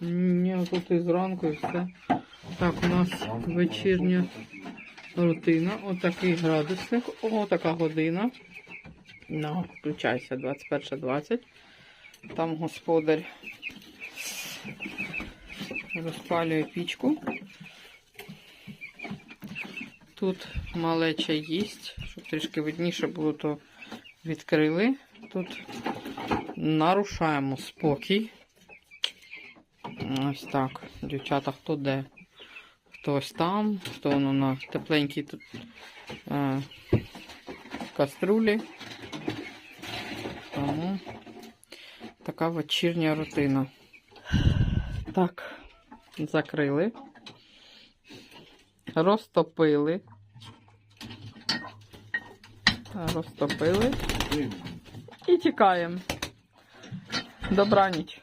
Ні, тут і зранку і все. Так, у нас вечірня рутина. Отакий градусник. О, така година. Ну, включайся, 21.20. Там господар розпалює пічку. Тут малеча їсть, щоб трішки видніше було, то відкрили. Тут нарушаємо спокій. Ось так. Дівчата, хто де? Хтось там, хто воно на тепленькій тут е, каструлі. Тому така вечірня рутина. Так, закрили. Розтопили. Розтопили. І тікаємо. Добраніч.